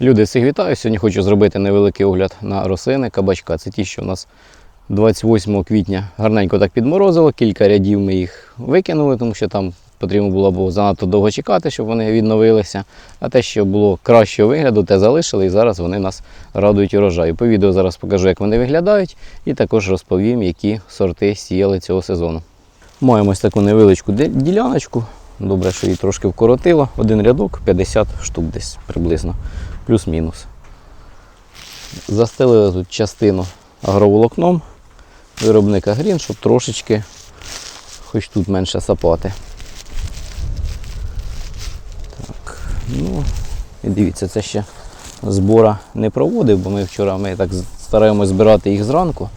Люди, всіх вітаю. Сьогодні хочу зробити невеликий огляд на рослини кабачка. Це ті, що у нас 28 квітня гарненько так підморозило. Кілька рядів ми їх викинули, тому що там потрібно було або занадто довго чекати, щоб вони відновилися. А те, що було кращого вигляду, те залишили, і зараз вони нас радують урожаю. По відео зараз покажу, як вони виглядають, і також розповім, які сорти сіяли цього сезону. Маємо ось таку невеличку діляночку. Добре, що її трошки вкоротило. Один рядок 50 штук десь приблизно, плюс-мінус. Застелили тут частину агроволокном виробника Грін, щоб трошечки, хоч тут менше сапати. Так, ну, і дивіться, це ще збора не проводив, бо ми вчора ми так стараємось збирати їх зранку,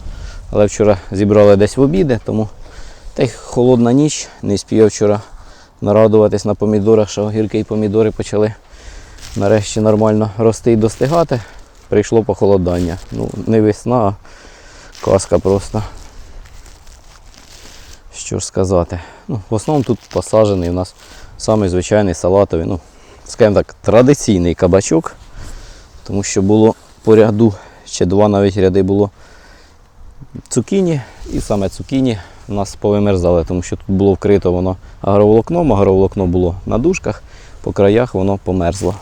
але вчора зібрали десь в обіди, тому та й холодна ніч, не спів вчора нарадуватись на помідорах, що гіркі помідори почали нарешті нормально рости і достигати. Прийшло похолодання. Ну, не весна, а казка просто. Що ж сказати. Ну, в основному тут посаджений у нас самий звичайний салатовий, ну, скажімо так, традиційний кабачок, тому що було по ряду, ще два навіть ряди було цукіні, і саме цукіні у нас повимерзали, тому що тут було вкрито воно агроволокном, агроволокно було на дужках, по краях воно померзло.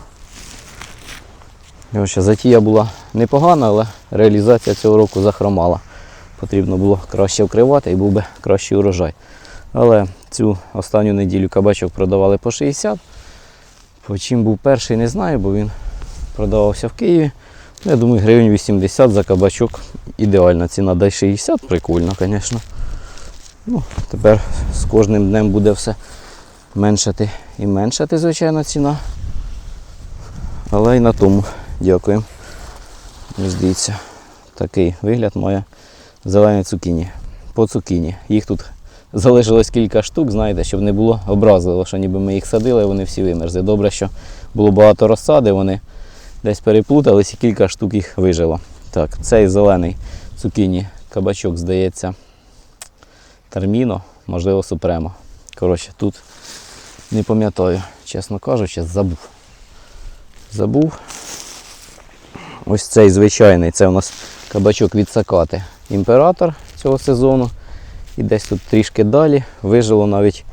Ще затія була непогана, але реалізація цього року захромала. Потрібно було краще вкривати і був би кращий урожай. Але цю останню неділю кабачок продавали по 60. По чим був перший, не знаю, бо він продавався в Києві. Я думаю, гривень 80 за кабачок ідеальна ціна. Дай 60, прикольно, звісно. Ну, тепер з кожним днем буде все меншати і меншати, звичайно, ціна. Але й на тому дякую. Ось дивіться, такий вигляд має зелені цукіні. По цукіні. Їх тут залишилось кілька штук, знаєте, щоб не було образливо, що ніби ми їх садили, вони всі вимерзли. Добре, що було багато розсади, вони десь переплутались і кілька штук їх вижило. Так, цей зелений цукіні кабачок, здається, терміно, можливо, супремо. Коротше, тут не пам'ятаю, чесно кажучи, забув. Забув. Ось цей звичайний, це у нас кабачок від Сакати. Імператор цього сезону. І десь тут трішки далі вижило навіть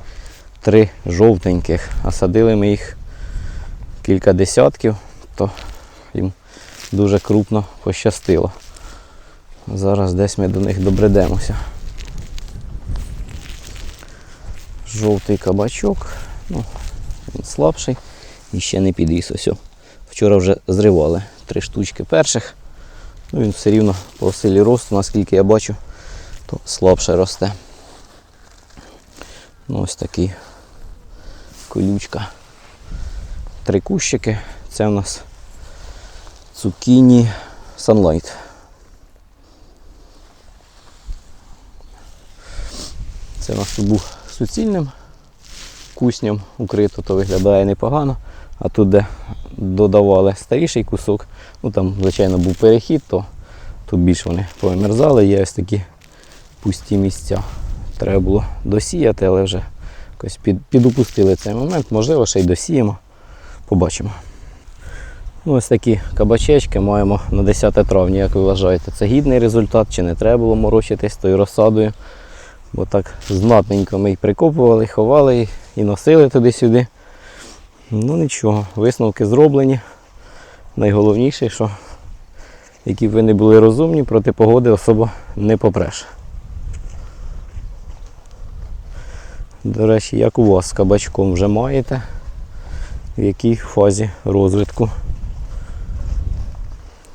три жовтеньких, а садили ми їх кілька десятків, то їм дуже крупно пощастило. Зараз десь ми до них добредемося. Жовтий кабачок, ну, він слабший і ще не підріс ось. Вчора вже зривали три штучки перших. Ну, він все рівно по силі росту, наскільки я бачу, то слабше росте. Ну, ось такий колючка. Три кущики. Це у нас цукіні Sunlight. Це у нас тут був суцільним кусням укрито, то виглядає непогано. А тут, де додавали старіший кусок, ну там, звичайно, був перехід, то тут більш вони повимерзали. Є ось такі пусті місця. Треба було досіяти, але вже якось під, підупустили цей момент. Можливо, ще й досіємо. Побачимо. Ну, ось такі кабачечки маємо на 10 травня, як ви вважаєте. Це гідний результат, чи не треба було морочитись тою розсадою. Бо так знатненько ми їх прикопували, ховали і носили туди-сюди. Ну нічого, висновки зроблені. Найголовніше, що які б ви не були розумні, проти погоди особо не попреш. До речі, як у вас з кабачком вже маєте, в якій фазі розвитку.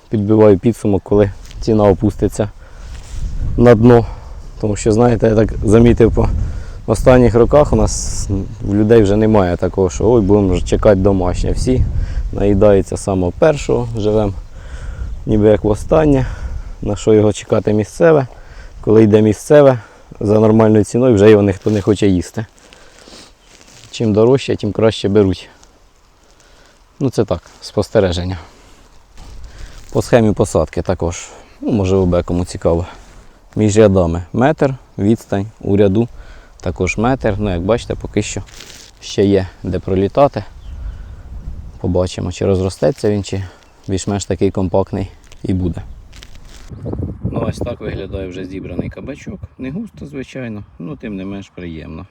Підбиваю підсумок, коли ціна опуститься на дно. Тому що, знаєте, я так замітив по останніх роках у нас в людей вже немає такого, що ой, будемо чекати домашнє. Всі наїдаються самого першого, живемо ніби як востаннє. На що його чекати місцеве. Коли йде місцеве, за нормальною ціною вже його ніхто не хоче їсти. Чим дорожче, тим краще беруть. Ну це так, спостереження. По схемі посадки також, ну, можливо, буде кому цікаво. Між рядами метр, відстань у ряду також метр. Ну, як бачите, поки що ще є де пролітати. Побачимо, чи розростеться він, чи більш-менш такий компактний і буде. Ну, ось так виглядає вже зібраний кабачок. Не густо, звичайно, ну тим не менш приємно.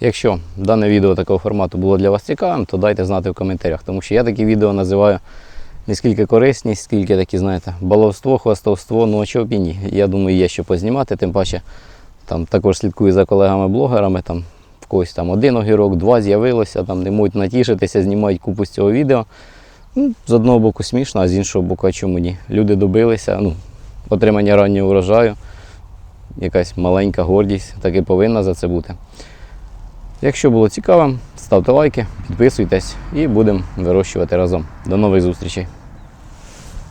Якщо дане відео такого формату було для вас цікавим, то дайте знати в коментарях, тому що я такі відео називаю не скільки корисні, скільки такі, знаєте, баловство, хвастовство, ну а чого б. Я думаю, є що познімати, тим паче там також слідкую за колегами-блогерами, там в когось там один огірок, два з'явилося, там не можуть натішитися, знімають купу з цього відео. Ну, з одного боку смішно, а з іншого боку, а чому ні? Люди добилися, ну, отримання раннього урожаю, якась маленька гордість, так і повинна за це бути. Якщо було цікаво, ставте лайки, підписуйтесь і будемо вирощувати разом. До нових зустрічей!